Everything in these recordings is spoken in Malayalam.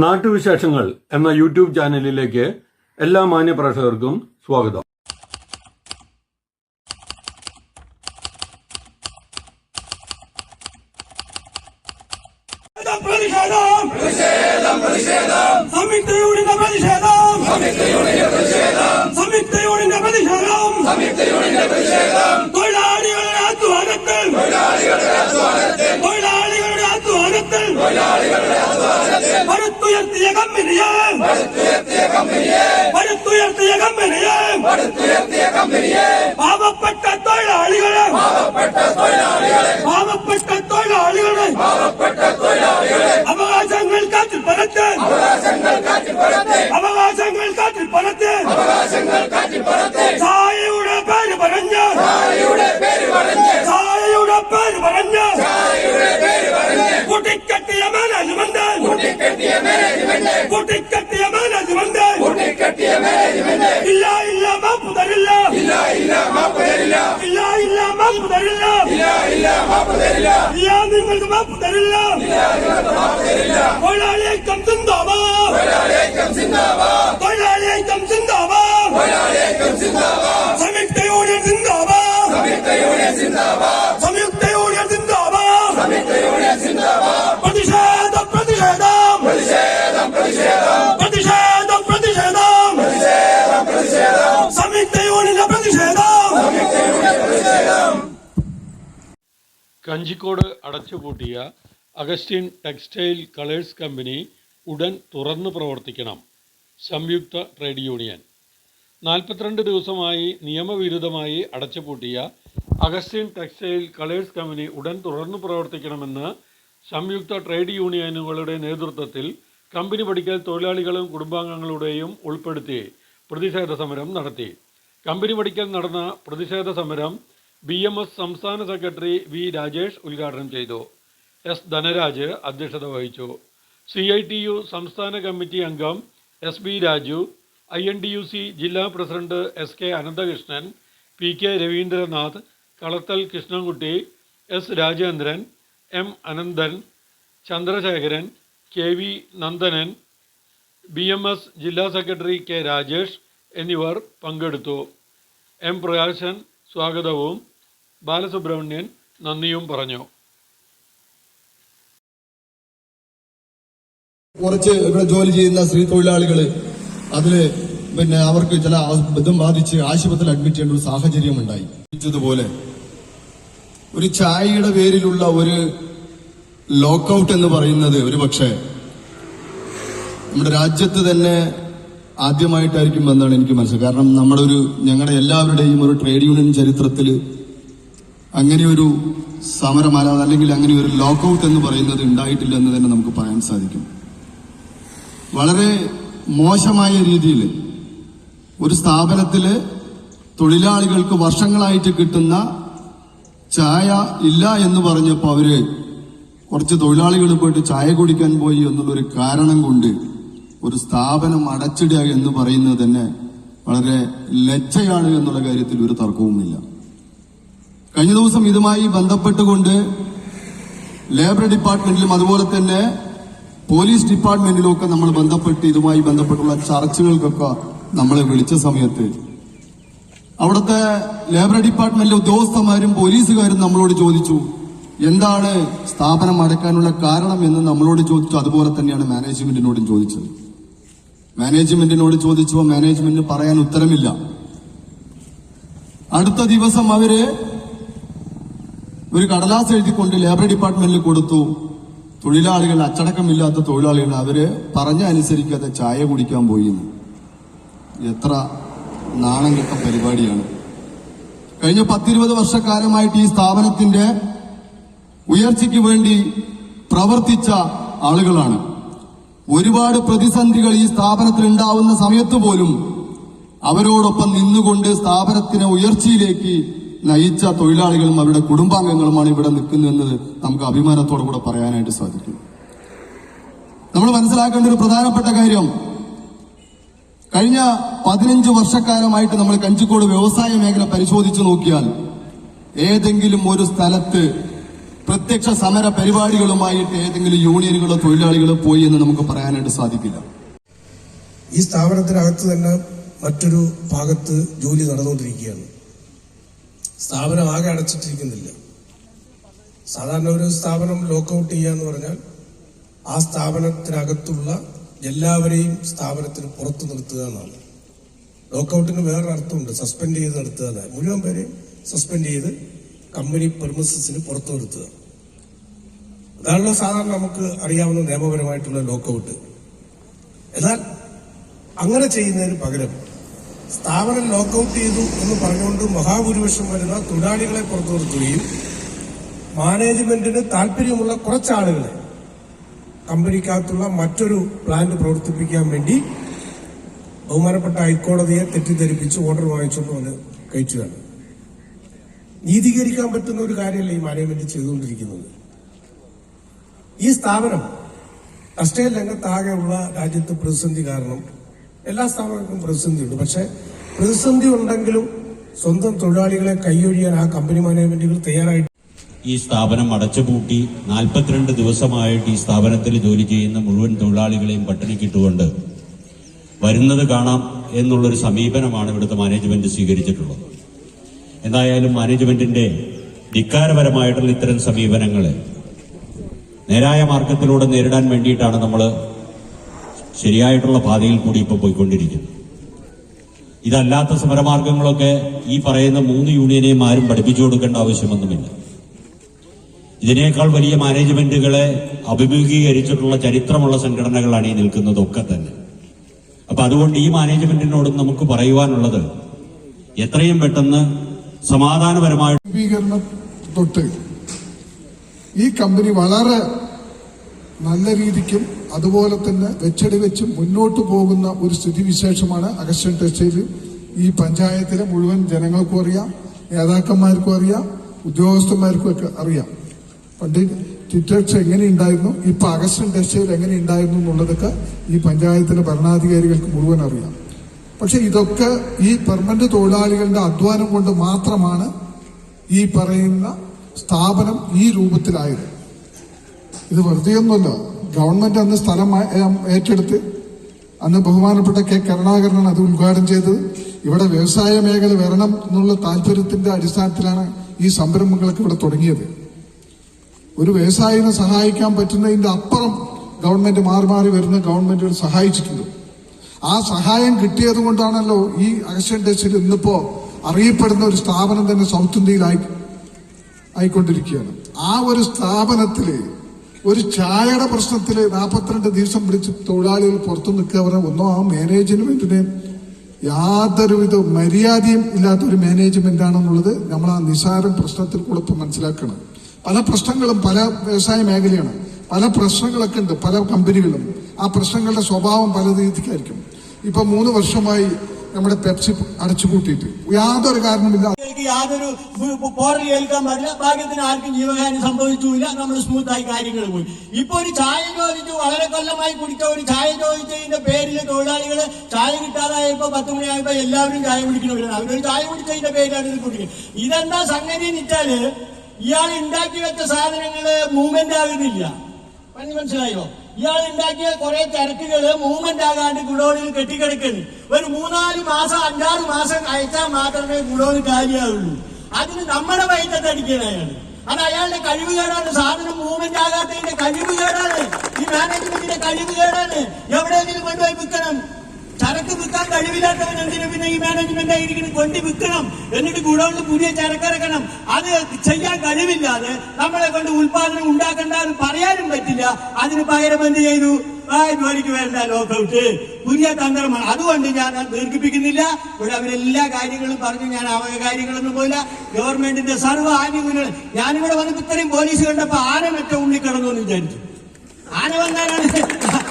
നാട്ടുവിശേഷങ്ങൾ എന്ന യൂട്യൂബ് ചാനലിലേക്ക് എല്ലാ മാന്യപ്രേക്ഷകർക്കും സ്വാഗതം. പ്രതിഷേധം പ്രതിഷേധം സംയുക്ത അധ്വാനത്തിൽ പടുത്തുയർത്തിയ കമ്പനിയെ. പടുത്തുയർത്തിയ കമ്പനിയെ പാവപ്പെട്ട തൊഴിലാളികളെ പാവപ്പെട്ട തൊഴിലാളികളെ അവകാശങ്ങൾ കാറ്റിൽ പറത്ത് അവകാശങ്ങൾ കാറ്റിൽ പറത്ത് ചായയുടെ പേര് പറഞ്ഞ് ചായയുടെ പേര് പറഞ്ഞ് കൂട്ടിക്കെട്ടിയ മാനേജ്മെന്റ് കൂട്ടിക്കെട്ടിയ മാനേജ്മെന്റ് ഇല്ല ഇല്ല മാപ്പ് തരില്ല ഇല്ല ഇല്ല മാപ്പ് തരില്ല ഇല്ല നിങ്ങൾക്ക് മാപ്പ് തരില്ല. തൊഴിലാളി ഐക്യം കഞ്ചിക്കോട് അടച്ചുപൂട്ടിയ അഗസ്റ്റിൻ ടെക്സ്റ്റൈൽ കളേഴ്സ് കമ്പനി ഉടൻ തുറന്നു പ്രവർത്തിക്കണം. സംയുക്ത ട്രേഡ് യൂണിയൻ. നാൽപ്പത്തിരണ്ട് ദിവസമായി നിയമവിരുദ്ധമായി അടച്ചുപൂട്ടിയ അഗസ്റ്റിൻ ടെക്സ്റ്റൈൽ കളേഴ്സ് കമ്പനി ഉടൻ തുറന്നു പ്രവർത്തിക്കണമെന്ന് സംയുക്ത ട്രേഡ് യൂണിയനുകളുടെ നേതൃത്വത്തിൽ കമ്പനി പഠിക്കൽ തൊഴിലാളികളും കുടുംബാംഗങ്ങളുടെയും ഉൾപ്പെടുത്തി പ്രതിഷേധ സമരം നടത്തി. കമ്പനി പഠിക്കൽ നടന്ന പ്രതിഷേധ സമരം ബി എം എസ് സംസ്ഥാന സെക്രട്ടറി വി രാജേഷ് ഉദ്ഘാടനം ചെയ്തു. എസ് ധനരാജ് അധ്യക്ഷത വഹിച്ചു. സി ഐ ടി യു സംസ്ഥാന കമ്മിറ്റി അംഗം S B Raju I N D U C ജില്ലാ president S K Ananthakrishnan P K Raveendranath Kalathil Krishnankutty S Rajendran M Ananthan Chandrasekharan K V Nandanan B M S ജില്ലാ സെക്രട്ടറി കെ രാജേഷ് എന്നിവർ പങ്കെടുത്തു. എം പ്രകാശൻ സ്വാഗതവും ബാലസുബ്രഹ്മണ്യൻ നന്ദിയും പറഞ്ഞു. കുറച്ച് ഇവിടെ ജോലി ചെയ്യുന്ന സ്ത്രീ തൊഴിലാളികൾ അതിൽ പിന്നെ അവർക്ക് ചില ബന്ധം ബാധിച്ച് ആശുപത്രിയിൽ അഡ്മിറ്റ് ചെയ്യേണ്ട ഒരു സാഹചര്യം ഉണ്ടായി. ഇതുപോലെ ഒരു ചായയുടെ പേരിലുള്ള ഒരു ലോക്കൌട്ട് എന്ന് പറയുന്നത് ഒരു പക്ഷേ നമ്മുടെ രാജ്യത്ത് തന്നെ ആദ്യമായിട്ടായിരിക്കും എന്നാണ് എനിക്ക് മനസ്സിലായത്. കാരണം നമ്മുടെ ഒരു ഞങ്ങളുടെ എല്ലാവരുടെയും ഒരു ട്രേഡ് യൂണിയൻ ചരിത്രത്തിൽ അങ്ങനെ ഒരു സമരം അല്ല അല്ലെങ്കിൽ അങ്ങനെ ഒരു ലോക്കൌട്ട് എന്ന് പറയുന്നത് ഉണ്ടായിട്ടില്ല എന്ന് തന്നെ നമുക്ക് പറയാൻ സാധിക്കും. വളരെ മോശമായ രീതിയിൽ ഒരു സ്ഥാപനത്തിൽ തൊഴിലാളികൾക്ക് വർഷങ്ങളായിട്ട് കിട്ടുന്ന ചായ ഇല്ല എന്ന് പറഞ്ഞപ്പോൾ അവർ കുറച്ച് തൊഴിലാളികൾ പോയിട്ട് ചായ കുടിക്കാൻ പോയി എന്നുള്ളൊരു കാരണം കൊണ്ട് ഒരു സ്ഥാപനം അടച്ചിടുക എന്ന് പറയുന്നത് തന്നെ വളരെ ലജ്ജയാണ് എന്നുള്ള കാര്യത്തിൽ ഒരു തർക്കവുമില്ല. കഴിഞ്ഞ ദിവസം ഇതുമായി ബന്ധപ്പെട്ടുകൊണ്ട് ലേബർ ഡിപ്പാർട്ട്മെന്റിലും അതുപോലെ തന്നെ പോലീസ് ഡിപ്പാർട്ട്മെന്റിലും ഒക്കെ നമ്മൾ ബന്ധപ്പെട്ട് ഇതുമായി ബന്ധപ്പെട്ടുള്ള ചർച്ചകൾക്കൊക്കെ നമ്മളെ വിളിച്ച സമയത്ത് അവിടുത്തെ ലേബർ ഡിപ്പാർട്ട്മെന്റിലെ ഉദ്യോഗസ്ഥന്മാരും പോലീസുകാരും നമ്മളോട് ചോദിച്ചു എന്താണ് സ്ഥാപനം അടയ്ക്കാനുള്ള കാരണം? എന്ന് നമ്മളോട് ചോദിച്ചു. അതുപോലെ തന്നെയാണ് മാനേജ്മെന്റിനോടും ചോദിച്ചത്. മാനേജ്മെന്റിനോട് ചോദിച്ചപ്പോൾ മാനേജ്മെന്റിന് പറയാൻ ഉത്തരമില്ല. അടുത്ത ദിവസം അവർ ഒരു കടലാസ് എഴുതിക്കൊണ്ട് ലേബർ ഡിപ്പാർട്ട്മെന്റിൽ കൊടുത്തു. തൊഴിലാളികൾ അച്ചടക്കമില്ലാത്ത തൊഴിലാളികൾ അവർ പറഞ്ഞ അനുസരിക്കാതെ ചായ കുടിക്കാൻ പോയി. എത്ര നാണം കെട്ട പരിപാടിയാണ്. കഴിഞ്ഞ പത്തിരുപത് വർഷക്കാലമായിട്ട് ഈ സ്ഥാപനത്തിന്റെ ഉയർച്ചയ്ക്ക് വേണ്ടി പ്രവർത്തിച്ച ആളുകളാണ്. ഒരുപാട് പ്രതിസന്ധികൾ ഈ സ്ഥാപനത്തിൽ ഉണ്ടാവുന്ന സമയത്ത് പോലും അവരോടൊപ്പം നിന്നുകൊണ്ട് സ്ഥാപനത്തിനെ ഉയർച്ചയിലേക്ക് നയിച്ച തൊഴിലാളികളും അവരുടെ കുടുംബാംഗങ്ങളുമാണ് ഇവിടെ നിൽക്കുന്നതെന്ന് നമുക്ക് അഭിമാനത്തോടു കൂടെ പറയാനായിട്ട് സാധിക്കും. നമ്മൾ മനസ്സിലാക്കേണ്ട ഒരു പ്രധാനപ്പെട്ട കാര്യം കഴിഞ്ഞ പതിനഞ്ച് വർഷക്കാലമായിട്ട് നമ്മൾ കഞ്ചിക്കോട് വ്യവസായ മേഖല പരിശോധിച്ചു നോക്കിയാൽ ഏതെങ്കിലും ഒരു സ്ഥലത്ത് പ്രത്യക്ഷ സമര പരിപാടികളുമായിട്ട് ഏതെങ്കിലും യൂണിയനുകളോ തൊഴിലാളികളോ പോയി എന്ന് നമുക്ക് പറയാനായിട്ട് സാധിക്കില്ല. ഈ സ്ഥാപനത്തിനകത്ത് തന്നെ മറ്റൊരു ഭാഗത്ത് ജോലി നടന്നുകൊണ്ടിരിക്കുകയാണ്. സ്ഥാപനം ആകെ അടച്ചിട്ടിരിക്കുന്നില്ല. സാധാരണ ഒരു സ്ഥാപനം ലോക്കൗട്ട് ചെയ്യുക എന്ന് പറഞ്ഞാൽ ആ സ്ഥാപനത്തിനകത്തുള്ള എല്ലാവരെയും സ്ഥാപനത്തിന് പുറത്തു നിർത്തുക എന്നാണ്. ലോക്കൗട്ടിന് വേറൊരു അർത്ഥമുണ്ട്. സസ്പെൻഡ് ചെയ്ത് നിർത്തുക എന്നാണ്. മുഴുവൻ പേരെയും സസ്പെൻഡ് ചെയ്ത് കമ്പനി പെർമിസസിന് പുറത്തു നിർത്തുക. അതാണല്ലോ സാധാരണ നമുക്ക് അറിയാവുന്ന നിയമപരമായിട്ടുള്ള ലോക്കൗട്ട് എന്നാൽ അങ്ങനെ ചെയ്യുന്നതിന് പകരം സ്ഥാപനം ലോക്കൌട്ട് ചെയ്തു എന്ന് പറഞ്ഞുകൊണ്ട് മഹാഭൂരിപക്ഷം വരുന്ന തൊഴിലാളികളെ പുറത്തു നിർത്തുകയും മാനേജ്മെന്റിന് താല്പര്യമുള്ള കുറച്ചാളുകളെ കമ്പനിക്കകത്തുള്ള മറ്റൊരു പ്ലാന്റ് പ്രവർത്തിപ്പിക്കാൻ വേണ്ടി ബഹുമാനപ്പെട്ട ഹൈക്കോടതിയെ തെറ്റിദ്ധരിപ്പിച്ച് ഓർഡർ വാങ്ങിച്ചുകൊണ്ട് വന്ന് കഴിച്ചതാണ് നീതീകരിക്കാൻ പറ്റുന്ന ഒരു കാര്യമല്ല ഈ മാനേജ്മെന്റ് ചെയ്തുകൊണ്ടിരിക്കുന്നത്. ഈ സ്ഥാപനം ടെക്സ്റ്റൈൽ രംഗത്താകെയുള്ള രാജ്യത്ത് പ്രതിസന്ധി കാരണം എല്ലാ സ്ഥാപനങ്ങൾക്കും പ്രതിസന്ധിയുണ്ട്. പക്ഷെ പ്രതിസന്ധി ഉണ്ടെങ്കിലും സ്വന്തം തൊഴിലാളികളെ കൈയൊഴിയാൻ ആ കമ്പനി മാനേജ്മെന്റുകൾ തയ്യാറായിട്ട് ഈ സ്ഥാപനം അടച്ചുപൂട്ടി നാൽപ്പത്തിരണ്ട് ദിവസമായിട്ട് ഈ സ്ഥാപനത്തിൽ ജോലി ചെയ്യുന്ന മുഴുവൻ തൊഴിലാളികളെയും പട്ടിണിക്കിട്ടുകൊണ്ട് വരുന്നത് കാണാം എന്നുള്ളൊരു സമീപനമാണ് ഇവിടുത്തെ മാനേജ്മെന്റ് സ്വീകരിച്ചിട്ടുള്ളത്. എന്തായാലും മാനേജ്മെന്റിന്റെ ധിക്കാരപരമായിട്ടുള്ള ഇത്തരം സമീപനങ്ങളെ നേരായ മാർഗത്തിലൂടെ നേരിടാൻ വേണ്ടിയിട്ടാണ് നമ്മൾ ശരിയായിട്ടുള്ള പാതയിൽ കൂടി ഇപ്പൊ പോയിക്കൊണ്ടിരിക്കുന്നു. ഇതല്ലാത്ത സമരമാർഗങ്ങളൊക്കെ ഈ പറയുന്ന മൂന്ന് യൂണിയനെയും ആരും പഠിപ്പിച്ചു കൊടുക്കേണ്ട ആവശ്യമൊന്നുമില്ല. ഇതിനേക്കാൾ വലിയ മാനേജ്മെന്റുകളെ അഭിമുഖീകരിച്ചിട്ടുള്ള ചരിത്രമുള്ള സംഘടനകളാണ് ഈ നിൽക്കുന്നതൊക്കെ തന്നെ. അപ്പൊ അതുകൊണ്ട് ഈ മാനേജ്മെന്റിനോട് നമുക്ക് പറയുവാനുള്ളത് എത്രയും പെട്ടെന്ന് സമാധാനപരമായി തൊട്ട് ഈ കമ്പനി വളരെ നല്ല രീതിക്കും അതുപോലെ തന്നെ വെച്ചടി വെച്ച് മുന്നോട്ട് പോകുന്ന ഒരു സ്ഥിതിവിശേഷമാണ് അഗസ്റ്റൻ ടെക്സ്റ്റൈൽ. ഈ പഞ്ചായത്തിലെ മുഴുവൻ ജനങ്ങൾക്കും അറിയാം നേതാക്കന്മാർക്കും അറിയാം ഉദ്യോഗസ്ഥന്മാർക്കും ഒക്കെ അറിയാം. പണ്ട് ടിറ്റക്സ് എങ്ങനെ ഉണ്ടായിരുന്നു ഇപ്പൊ അഗസ്റ്റൻ ടെക്സ്റ്റൈൽ എങ്ങനെ ഉണ്ടായിരുന്നു എന്നുള്ളതൊക്കെ ഈ പഞ്ചായത്തിലെ ഭരണാധികാരികൾക്ക് മുഴുവൻ അറിയാം. പക്ഷെ ഇതൊക്കെ ഈ പെർമനന്റ് തൊഴിലാളികളുടെ അധ്വാനം കൊണ്ട് മാത്രമാണ് ഈ പറയുന്ന സ്ഥാപനം ഈ രൂപത്തിലായത്. ഇത് വെറുതെ ഒന്നുമല്ല ഗവൺമെന്റ് അന്ന് സ്ഥലം ഏറ്റെടുത്ത് അന്ന് ബഹുമാനപ്പെട്ട കെ കരുണാകരനാണ് അത് ഉദ്ഘാടനം ചെയ്തത്. ഇവിടെ വ്യവസായ മേഖല വരണം എന്നുള്ള താല്പര്യത്തിന്റെ അടിസ്ഥാനത്തിലാണ് ഈ സംരംഭങ്ങളൊക്കെ ഇവിടെ തുടങ്ങിയത്. ഒരു വ്യവസായിനെ സഹായിക്കാൻ പറ്റുന്നതിന്റെ അപ്പുറം ഗവൺമെന്റ് മാറി മാറി വരുന്ന ഗവൺമെന്റുകൾ സഹായിച്ചിട്ടുണ്ട്. ആ സഹായം കിട്ടിയത് കൊണ്ടാണല്ലോ ഈ അഗസ്റ്റൻ ഇന്നിപ്പോ അറിയപ്പെടുന്ന ഒരു സ്ഥാപനം തന്നെ സൗത്ത് ഇന്ത്യയിലായി ആയിക്കൊണ്ടിരിക്കുകയാണ്. ആ ഒരു സ്ഥാപനത്തിൽ ഒരു ചായയുടെ പ്രശ്നത്തിൽ നാൽപ്പത്തിരണ്ട് ദിവസം പിടിച്ച് തൊഴിലാളികൾ പുറത്തു നിൽക്കുക ഒന്നോ ആ മാനേജ്മെന്റിന് യാതൊരുവിധ മര്യാദയും ഇല്ലാത്ത ഒരു മാനേജ്മെന്റ് ആണെന്നുള്ളത് നമ്മൾ ആ നിസാരം പ്രശ്നത്തിൽ കൂടെ ഇപ്പം മനസ്സിലാക്കണം. പല പ്രശ്നങ്ങളും പല വ്യവസായ മേഖലയാണ്. പല പ്രശ്നങ്ങളൊക്കെ ഉണ്ട്. പല കമ്പനികളും ആ പ്രശ്നങ്ങളുടെ സ്വഭാവം പല രീതിക്കായിരിക്കും. ഇപ്പൊ മൂന്ന് വർഷമായി നമ്മുടെ പെപ്സി അടച്ചുപൂട്ടിയിട്ട്. യാതൊരു കാരണമില്ല യാതൊരു പോറൽ ഏൽക്കാൻ പറ്റില്ല. ഭാഗ്യത്തിന് ആർക്കും ജീവഹാനി സംഭവിച്ചില്ല നമ്മൾ സ്മൂത്തായി കാര്യങ്ങൾ പോയി. ഇപ്പൊ ഒരു ചായ ചോദിച്ചു. വളരെ കൊല്ലമായി കുടിച്ച ഒരു ചായ ചോദിച്ചതിന്റെ പേരിൽ തൊഴിലാളികൾ ചായ കിട്ടാതായപ്പോ പത്ത് മണിയായപ്പോ എല്ലാവരും ചായ കുടിക്കണവരാണ്. അവരൊരു ചായ കുടിച്ചതിന്റെ പേരിലാണ് ഇത് ഇതെന്താ സംഗതി വെച്ചാൽ ഇയാൾ ഉണ്ടാക്കി വെച്ച സാധനങ്ങൾ മൂവ്മെന്റ് ആകുന്നില്ല. മനസ്സിലായോ? ഇയാൾ ഉണ്ടാക്കിയ കുറെ ചരക്കുകൾ മൂവ്മെന്റ് ആകാണ്ട് ഗുഡോണിൽ കെട്ടിക്കിടക്കുന്നു. ഒരു മൂന്നാൽ മാസം അഞ്ചാറ് മാസം അയച്ചാൽ മാത്രമേ ഗുഡോണ് കാര്യമാവുള്ളൂ അതിന് നമ്മുടെ വൈദ്യത്തടിക്കണം അയാൾ അത് അയാളുടെ കഴിവ് കേടാണ്. സാധനം മൂവ്മെന്റ് ആകാത്തതിന്റെ കഴിവ് കേടാണ്. ഈ മാനേജ്മെന്റിന്റെ കഴിവ് കേടാണ്. എവിടെയെങ്കിലും കൊണ്ടുപോയി വിൽക്കണം. ചരക്ക് വിൽക്കാൻ കഴിവില്ലാത്തവൻ എന്തിനു? പിന്നെ ഈ മാനേജ്മെന്റ് ആയിരിക്കും കൊണ്ട് വിൽക്കണം. എന്നിട്ട് ഗുഡൌണിൽ പുതിയ ചരക്കിറക്കണം അത് ചെയ്യാൻ കഴിവില്ലാതെ നമ്മളെ കൊണ്ട് ഉൽപാദനം ഉണ്ടാക്കണ്ട എന്ന് പറയാനും പറ്റില്ല. അതിന് പകരം എന്ത് ചെയ്തു? ജോലിക്ക് വേണ്ട ലോക്കൗട്ട് പുതിയ തന്ത്രമാണ്. അതുകൊണ്ട് ഞാൻ ദീർഘിപ്പിക്കുന്നില്ല. ഇവിടെ അവരെല്ലാ കാര്യങ്ങളും പറഞ്ഞു. ഞാൻ അവക കാര്യങ്ങളൊന്നും പോയില്ല. ഗവൺമെന്റിന്റെ സർവ ആനുകൂല്യങ്ങൾ. ഞാനിവിടെ വന്നപ്പോ ഇത്രയും പോലീസ് കണ്ടപ്പോ ആന മെറ്റ ഉള്ളിൽ കിടന്നു എന്ന് വിചാരിച്ചു. ആന വന്നാലാണ്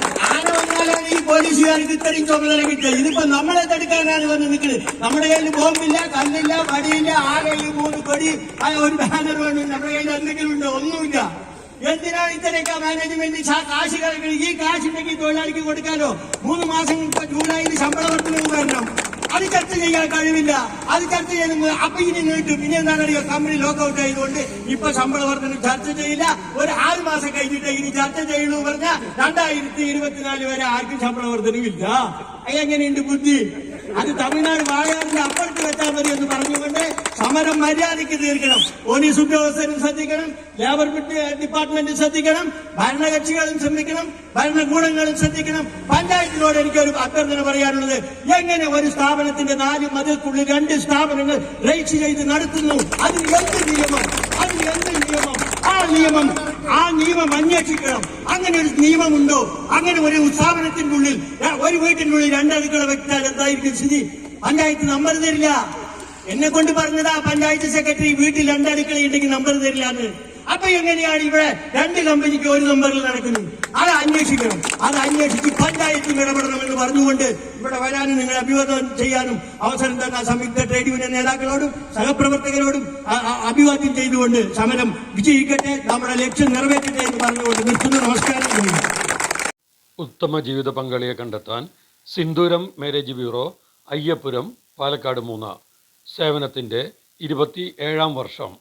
വന്നാലാണ് ഈ പോലീസുകാർക്ക് ഇത്രയും ചുമതല കിട്ടിയത് ഇതിപ്പോ നമ്മളെ തടുക്കാനാണ് വന്ന് നിൽക്കുന്നത് നമ്മുടെ കയ്യിൽ ബോംബില്ല കല്ലില്ല വടിയില്ല ആകെ മൂന്ന് കൊടി ഒരു ബാനർ വേണം? നമ്മുടെ കയ്യിൽ എന്തെങ്കിലും ഉണ്ടോ? ഒന്നുമില്ല. എന്തിനാണ് ഇത്രയൊക്കെ മാനേജ്മെന്റ് കാശ് കളക്കുന്നത് ഈ കാശുണ്ടെങ്കിൽ തൊഴിലാളിക്ക് കൊടുക്കാനോ മൂന്ന് മാസം ജൂലൈയിൽ ശമ്പള വർദ്ധനവ് വരണം. അത് ചർച്ച ചെയ്യാൻ കഴിവില്ല. അത് ചർച്ച ചെയ്യുന്നത് അപ്പൊ ഇനി നീട്ടും ഇനി എന്താണ് അറിയോ? കമ്പനി ലോക്കൗട്ട് ആയതുകൊണ്ട് ഇപ്പൊ ശമ്പള വർധന ചർച്ച ചെയ്യില്ല. ഒരു ആറ് മാസം കഴിഞ്ഞിട്ട് ഇനി ചർച്ച ചെയ്യുള്ളൂ പറഞ്ഞ രണ്ടായിരത്തി ഇരുപത്തിനാല് വരെ ആർക്കും ശമ്പള വർധനവില്ല. എങ്ങനെയുണ്ട് ബുദ്ധി? അത് തമിഴ്നാട് വാഴാറിന്റെ അപ്പുറത്ത് വെച്ചാൽ മതി എന്ന് പറഞ്ഞുകൊണ്ട് സമരം മര്യാദയ്ക്ക് തീർക്കണം. പോലീസ് ഉദ്യോഗസ്ഥരും ശ്രദ്ധിക്കണം. ലേബർ ഡിപ്പാർട്ട്മെന്റ് ശ്രദ്ധിക്കണം. ഭരണകക്ഷികളും ശ്രദ്ധിക്കണം. ഭരണകൂടങ്ങളും ശ്രദ്ധിക്കണം. പഞ്ചായത്തിനോട് എനിക്ക് ഒരു അഭ്യർത്ഥന പറയാനുള്ളത്. എങ്ങനെ ഒരു സ്ഥാപനത്തിന്റെ നാല് മതിൽക്കുള്ളിൽ രണ്ട് സ്ഥാപനങ്ങൾ രജിസ്റ്റർ ചെയ്ത് നടത്തുന്നു? അതിന് എന്ത് നിയമം? അതിന് എന്ത് നിയമം? ആ നിയമം ആ നിയമം അന്വേഷിക്കണം. അങ്ങനെ ഒരു നിയമമുണ്ടോ? അങ്ങനെ ഒരു സ്ഥാപനത്തിന്റെ ഉള്ളിൽ ഒരു വീട്ടിനുള്ളിൽ രണ്ടടുക്കള വെച്ചാൽ എന്തായിരിക്കും സ്ഥിതി? പഞ്ചായത്ത് നമ്പർ തരില്ല. എന്നെ കൊണ്ട് പറഞ്ഞതാ പഞ്ചായത്ത് സെക്രട്ടറി വീട്ടിൽ രണ്ടടുക്കള ഉണ്ടെങ്കിൽ നമ്പർ തരില്ല എന്ന്. അപ്പൊ എങ്ങനെയാണ് ഇവിടെ രണ്ട് കമ്പനിക്ക് ഒരു നമ്പറിൽ നടക്കുന്നത് അത് അന്വേഷിക്കണം. അത് അന്വേഷിച്ച് പഞ്ചായത്തും ഇടപെടണമെന്ന് പറഞ്ഞുകൊണ്ട് ഇവിടെ വരാനും നിങ്ങളെ അഭിവാദം ചെയ്യാനും അവസരം തന്ന സംയുക്ത ട്രേഡ് യൂണിയൻ നേതാക്കളോടും സഹപ്രവർത്തകരോടും അഭിവാദ്യം ചെയ്തുകൊണ്ട് സമരം വിജയിക്കട്ടെ നമ്മുടെ ലക്ഷ്യം നിറവേറ്റട്ടെ എന്ന് പറഞ്ഞുകൊണ്ട് നിർത്തുന്നു. നമസ്കാരം. ഉത്തമ ജീവിത പങ്കാളിയെ കണ്ടെത്താൻ സിന്ദൂരം മാരേജ് ബ്യൂറോ അയ്യപ്പുരം പാലക്കാട് മൂന്ന് സേവനത്തിന്റെ ഇരുപത്തി ഏഴാം വർഷം.